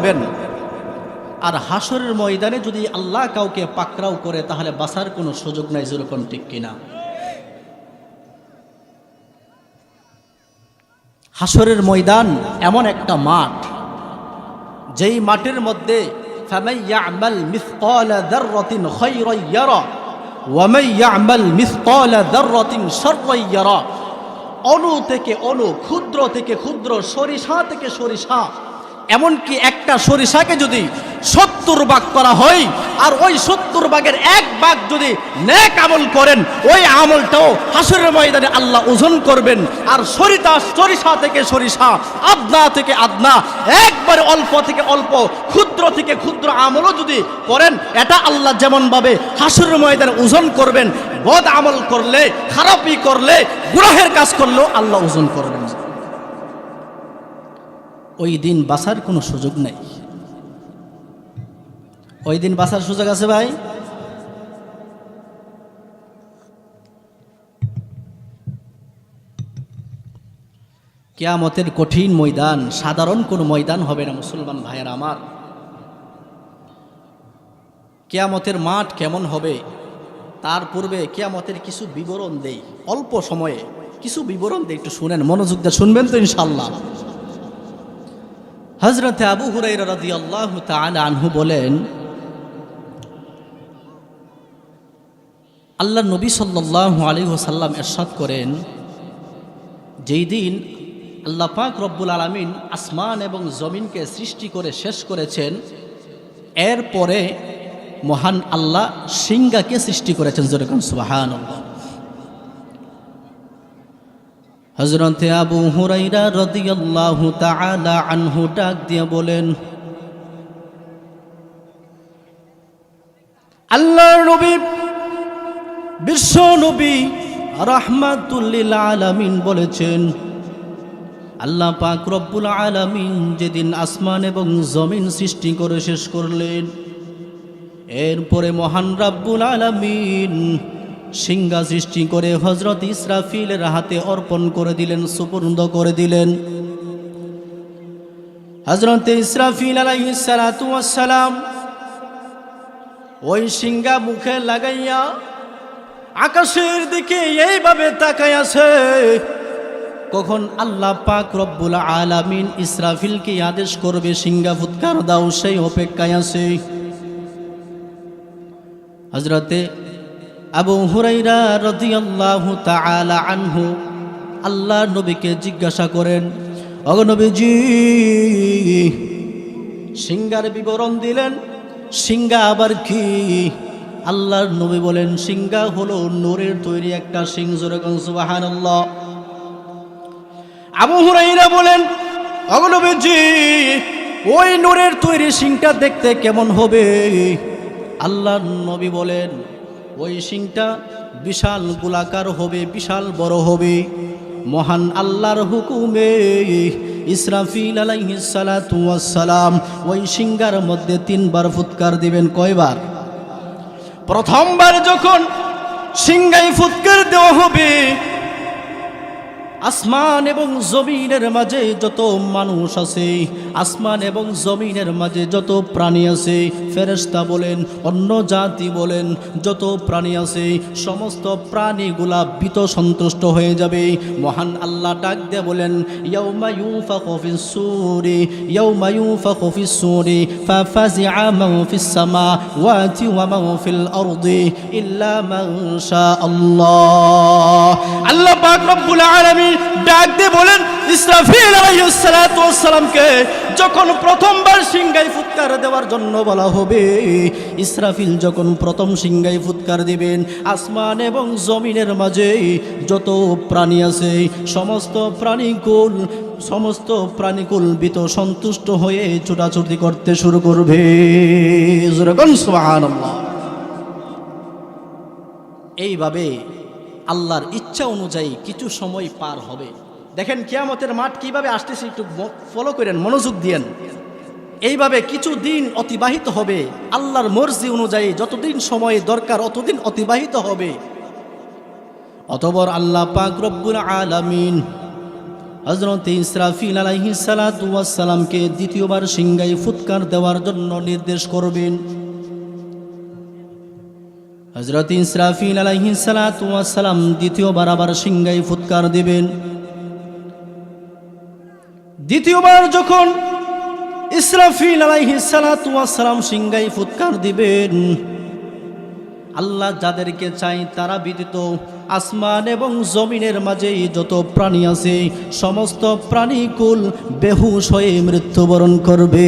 হবেন আর হাসরের ময়দানে যদি আল্লাহ কাউকে পাকরাও করে, তাহলে বাসার কোনো সুযোগ নাই যেরকম ঠিক কিনা। হাসরের ময়দান এমন একটা মাঠ, যেই মাঠের মধ্যে অনু থেকে অনু ক্ষুদ্র থেকে ক্ষুদ্র, সরিষা থেকে সরিষা এমনকি একটা সরিষাকে যদি সত্তর ভাগ করা হয়, আর ওই সত্তর ভাগের এক ভাগ যদি নেক আমল করেন, ওই আমলটাও হাসুরের ময়দানে আল্লাহ ওজন করবেন। আর সরিতা, সরিষা থেকে সরিষা, আদনা থেকে আদনা, একবারে অল্প থেকে অল্প, ক্ষুদ্র থেকে ক্ষুদ্র আমলও যদি করেন, এটা আল্লাহ যেমনভাবে হাসুরের ময়দানে ওজন করবেন, বদ আমল করলে, খারাপই করলে, গুনাহের কাজ করলেও আল্লাহ ওজন করবেন। ওই দিন বাসার কোনো সুযোগ নেই। ওই দিন বাসার সুযোগ আছে ভাই? কেয়ামতের কঠিন ময়দান, সাধারণ কোনো ময়দান হবে না মুসলমান ভাইয়ের আমার। কেয়ামতের মাঠ কেমন হবে, তার পূর্বে কেয়ামতের কিছু বিবরণ দেই। অল্প সময়ে, কিছু বিবরণ দেই, একটু শুনেন, মনোযোগ দিয়ে শুনবেন তো ইনশাল্লাহ হজরতে আবু হুরাইরা রাদিয়াল্লাহু তাআলা আনহু বলেন আল্লাহ নবী সাল্লাল্লাহু আলাইহি ওয়াসাল্লাম ইরশাদ করেন, যেই দিন আল্লাহ পাক রব্বুল আলামিন আসমান এবং জমিনকে সৃষ্টি করে শেষ করেছেন, এরপরে মহান আল্লাহ সিংহাকে সৃষ্টি করেছেন যেরকম সুবহানাল্লাহ। হজরতে আবু হুরাইরা রদিয়াল্লাহু তাআলা আনহু ডাক দিয়ে বলেন, আল্লাহর নবী, বিশ্ব নবী রাহমাতুল্লিল আলামিন বলেছেন, আল্লাহ পাক রব্বুল আলামিন যেদিন আসমান এবং জমিন সৃষ্টি করে শেষ করলেন, এরপরে মহান রাব্বুল আলামিন সিংহা সৃষ্টি করে হজরত ইসরাফিলের হাতে অর্পণ করে দিলেন সুপর্দ করে দিলেন। হজরত ইসরাফিল আলাইসালাম ওই সিংহা মুখে লাগাইয়া আকাশের দিকে এইভাবে তাকাই আছে। কখন আল্লাহ পাক রব্বুল আলামিন ইসরাফিলকে আদেশ করবে, সিংহা ফুৎকার দাও, সেই অপেক্ষায় আছে। হজরতে আবু হুরাইরা রদিয়াল্লাহু তাআলা আনহু আল্লাহ নবীকে জিজ্ঞাসা করেন অগনবীজি সিঙ্গার বিবরণ দিলেন সিংহা আবার কি? আল্লাহর নবী বলেন, সিঙ্গা হলো নূরের তৈরি একটা সিং সুবহানাল্লাহ। আবু হুরাইরা বলেন অগনবীজি ওই নূরের তৈরি সিংটা দেখতে কেমন হবে? আল্লাহর নবী বলেন ওই সিংটা বিশাল গোলাকার হবে, বিশাল বড় হবে। মহান আল্লাহর হুকুমে ইসরাফিল সালাম ওই সিঙ্গার মধ্যে তিনবার ফুৎকার দিবেন। কয়বার? প্রথমবার যখন সিংহাই ফুৎকার দেওয়া হবে আসমান এবং জমিনের মাঝে যত মানুষ আছে, আসমান এবং জমিনের মাঝে যত প্রাণী আছে ফেরেস্তা বলেন, অন্য জাতি বলেন, যত প্রাণী আছে, সমস্ত প্রাণীগুলা বিত সন্তুষ্ট হয়ে যাবে। মহান আল্লাহ ডাক দিয়ে বলেন আল্লাহ আল্লাহ পাক রব্বুল ডাক দিয়ে বলেন, ইসরাফিল আলাইহিসসালামকে যখন প্রথমবার সিংহাই ফুৎকার দেওয়ার জন্য বলা হবে, ইসরাফিল যখন প্রথম সিংহাই ফুৎকার দিবেন, আসমান এবং জমিনের মাঝে যত প্রাণী আছে, সমস্ত প্রাণীকুল সমস্ত প্রাণীকুল বিত সন্তুষ্ট হয়ে ছোটাছুটি করতে শুরু করবে। এইভাবে আল্লাহর ইচ্ছা অনুযায়ী কিছু সময় পার হবে। দেখেন কিয়ামতের মাঠ কীভাবে আসতেছে একটু ফলো করেন, মনোযোগ দিয়েন। এইভাবে কিছু দিন অতিবাহিত হবে। আল্লাহর মর্জি অনুযায়ী যতদিন সময় দরকার অতদিন অতিবাহিত হবে। অতবর আল্লাহ আলামিন হজরত ইসরাফিল আলাইহি সালামকে দ্বিতীয়বার সিংগাই ফুৎকার দেওয়ার জন্য নির্দেশ করবেন। হজরত ইসরাফিল আলাইহি সালাম দ্বিতীয়বার আবার সিংগাই ফুৎকার দিবেন। দ্বিতীয়বার যখন ইসরাফিল আলাইহি সালাম সিংগাই ফুৎকার দিবেন, আল্লাহ যাদেরকে চাই তারা ব্যতীত আসমান এবং জমিনের মাঝে যত প্রাণী আছে, সমস্ত প্রাণীকুল বেহুশ হয়ে মৃত্যুবরণ করবে।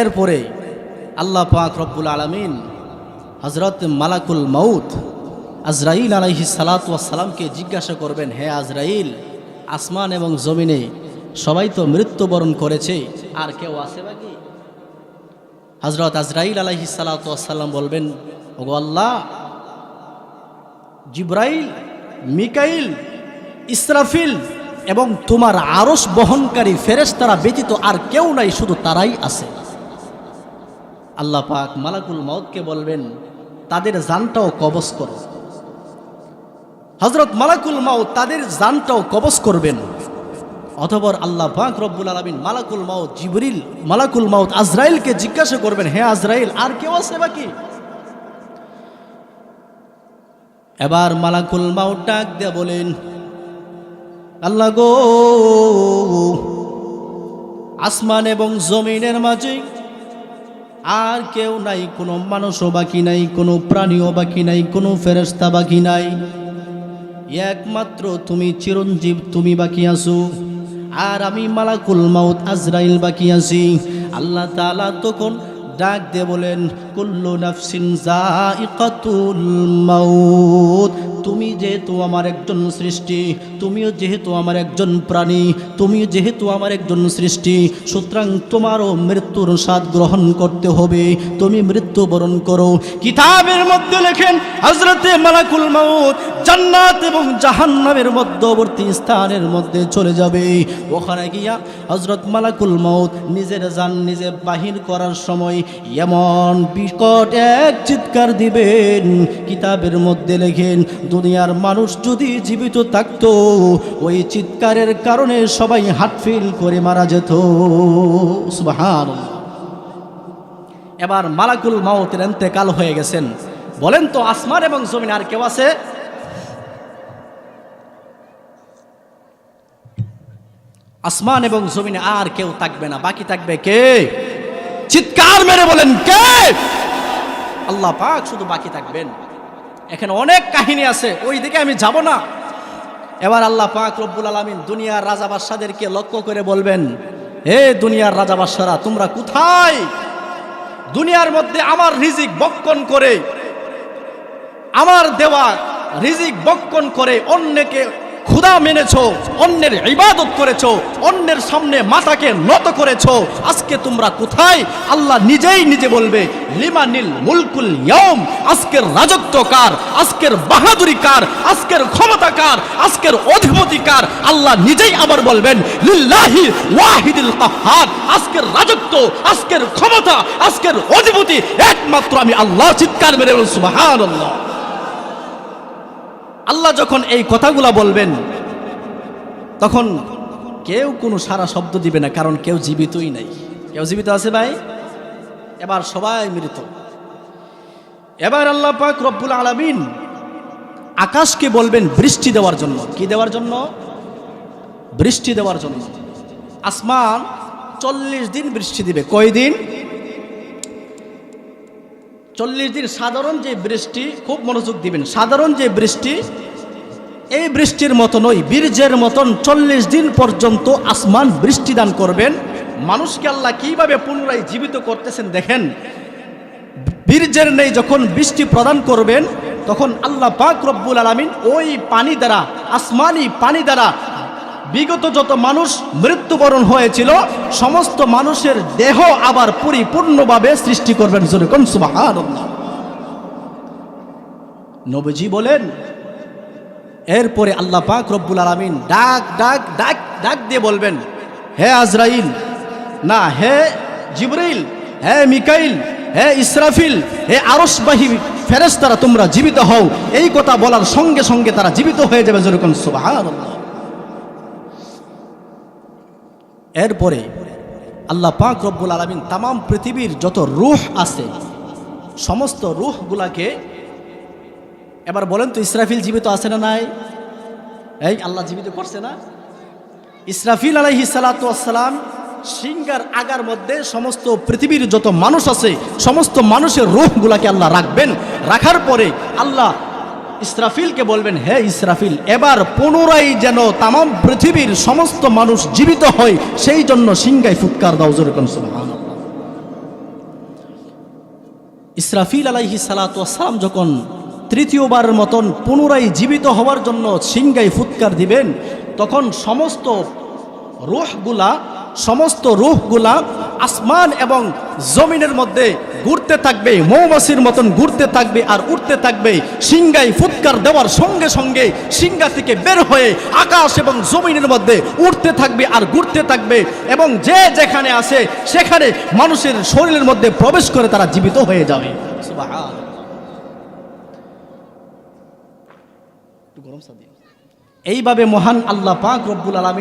এরপরে আল্লাহ পাক রব্বুল আলমিন হজরত মালাকুল মাউত আজরাইল আলাইহি সালাতামকে জিজ্ঞাসা করবেন, হে আজরাইল, আসমান এবং জমিনে সবাই তো মৃত্যুবরণ করেছে, আর কেউ আছে বাকি? হজরত আজরাইল আলাইহি সালাতাম বলবেন, ওগো আল্লাহ, জিব্রাইল, মিকাইল, ইসরাফিল এবং তোমার আরস বহনকারী ফেরেস তারা ব্যতীত আর কেউ নাই, শুধু তারাই আছে। আল্লাহ পাক মালাকুল মউদকে বলবেন, তাদের জানটাও কবজ করো। হজরত মালাকুল মাউদ তাদের জানটাও কবজ করবেন। অথবর আল্লাহ পাক রব্বুল আলমিন মালাকুল মাউদ জিবরিল, মালাকুল মাউত আজরাইলকে জিজ্ঞাসা করবেন হ্যাঁ আজরাইল, আর কেউ আছে বাকি? এবার মালাকুল মাউদ ডাক দিয়ে বলেন, আল্লাহ গো, আসমান এবং জমিনের মাঝে আর কেউ নাই, কোনো মানুষও বাকি নাই, কোনো প্রাণীও বাকি নাই, কোনো ফেরস্তা বাকি নাই। একমাত্র তুমি চিরঞ্জীব, তুমি বাকি আছো। আর আমি মালাকুল মাউত আজরাইল বাকি আছি। আল্লাহ তালা তখন ডাক দিয়ে বলেন, কুল্লু নাফসিন মাউত, তুমি যেহেতু আমার একজন সৃষ্টি, তুমিও যেহেতু আমার একজন প্রাণী, তুমিও যেহেতু আমার একজন সৃষ্টি, সুতরাং তোমারও মৃত্যুর স্বাদ গ্রহণ করতে হবে, তুমি মৃত্যুবরণ করো। কিতাবের মধ্যে লেখেন হজরতে মালাকুল মাউত জান্নাত এবং জাহান্নামের মধ্যবর্তী স্থানের মধ্যে চলে যাবে। ওখানে গিয়া হজরত মালাকুল মাউত নিজের যান নিজে বাহির করার সময় এমন বিকট এক চিৎকার দিবেন, কিতাবের মধ্যে লেখেন, দুনিয়ার মানুষ যদি জীবিত থাকতো, ওই চিৎকারের কারণে সবাই হাটফিল করে মারা যেত। সুবাহান এবার মালাকুল মাউতের এন্তেকাল হয়ে গেছেন। বলেন তো, আসমান এবং জমিন আর কেউ আছে? আসমান এবং জমিনে আর কেউ থাকবে না। বাকি থাকবে কে? চিৎকার মেরে বলেন, কে? আল্লাহ পাক শুধু বাকি থাকবেন। এখানে অনেক কাহিনী আছে ওই দিকে আমি যাব না। এবার আল্লাহ পাক রব্বুল আলমিন দুনিয়ার রাজা বাদশাদেরকে লক্ষ্য করে বলবেন, হে দুনিয়ার রাজা বাদশারা, তোমরা কোথায়? দুনিয়ার মধ্যে আমার রিজিক বক্ষণ করে, আমার দেওয়া রিজিক বক্ষণ করে অন্যকে ক্ষুদা মেনেছ, অন্যের ইবাদত করেছ, অন্যের সামনে মাথাকে নত করেছ, আজকে তোমরা কোথায়? আল্লাহ নিজেই নিজে বলবে, লিমানিল মুলকুল ইয়ম আজকের রাজত্ব কার, আজকের বাহাদুরি কার, আজকের ক্ষমতা কার, আজকের অধিপতি কার? আল্লাহ নিজেই আবার বলবেন, লিল্লাহি ওয়াহিদুল কাহ্হার আজকের রাজত্ব, আজকের ক্ষমতা, আজকের অধিপতি, একমাত্র আমি আল্লাহ চিৎকার মেরে সুবহানাল্লাহ। আল্লাহ যখন এই কথাগুলা বলবেন, তখন কেউ কোনো সারা শব্দ দিবে না, কারণ কেউ জীবিতই নাই। কেউ জীবিত আছে ভাই? এবার সবাই মৃত এবার আল্লাহ পাক রব্বুল আলামিন আকাশকে বলবেন বৃষ্টি দেওয়ার জন্য। কি দেওয়ার জন্য? বৃষ্টি দেওয়ার জন্য। আসমান চল্লিশ দিন বৃষ্টি দিবে। কয়দিন? চল্লিশ দিন সাধারণ যে বৃষ্টি, খুব মনোযোগ দিবেন, সাধারণ যে বৃষ্টি, এই বৃষ্টির মতো নয় বীর্যের মতন চল্লিশ দিন পর্যন্ত আসমান বৃষ্টি দান করবেন। মানুষকে আল্লাহ কীভাবে পুনরায় জীবিত করতেছেন দেখেন? বীর্যের নেই যখন বৃষ্টি প্রদান করবেন, তখন আল্লাহ পাক রব্বুল আলমিন ওই পানি দ্বারা, আসমানি পানি দ্বারা বিগত যত মানুষ মৃত্যুবরণ হয়েছিল, সমস্ত মানুষের দেহ আবার পরিপূর্ণভাবে সৃষ্টি করবেন নবীজি বলেন, এরপরে আল্লাহ পাক রব্বুল আলমিন ডাক ডাক ডাক ডাক দিয়ে বলবেন, হে আজরাইল, না, হে জিবরাইল হে মিকাইল, হে ইসরাফিল, হে আরসবাহী ফেরেশতারা তোমরা জীবিত হও। এই কথা বলার সঙ্গে সঙ্গে তারা জীবিত হয়ে যাবে যেরকম সুবহানাল্লাহ। এরপরে আল্লাহ পাক রব্বুল আলমিন তাম পৃথিবীর যত রুহ আছে, সমস্ত রুহগুলাকে এবার বলেন তো, ইসরাফিল জীবিত আছে না নাই? এই, আল্লাহ জীবিত করছে না? ইসরাফিল আলাইহি সালাতাম সিঙ্গার আগার মধ্যে সমস্ত পৃথিবীর যত মানুষ আছে, সমস্ত মানুষের রূহগুলাকে আল্লাহ রাখবেন। রাখার পরে আল্লাহ ইসরাফিলকে বলবেন, হে ইসরাফিল, এবার পুনরায় যেন তাম পৃথিবীর সমস্ত মানুষ জীবিত হয়, সেই জন্য সিংগায় ফুৎকার দাও। সুবহানাল্লাহ। ইসরাফিল আলাইহি সালাতাম যখন তৃতীয়বার মতন পুনরায় জীবিত হওয়ার জন্য সিংগাই ফুৎকার দিবেন, তখন সমস্ত রুহগুলা সমস্ত রুহগুলা আসমান এবং জমিনের মধ্যে ঘুরতে থাকবে, মৌমাছির মতন ঘুরতে থাকবে আর উঠতে থাকবে সিংগাই ফুৎকার দেওয়ার সঙ্গে সঙ্গে সিংগা থেকে বের হয়ে আকাশ এবং জমিনের মধ্যে উঠতে থাকবে আর ঘুরতে থাকবে এবং যে যেখানে আছে সেখানে মানুষের শরীরের মধ্যে প্রবেশ করে তারা জীবিত হয়ে যাবে। এইভাবে মহান আল্লাহ পাক রব্বুল আলমী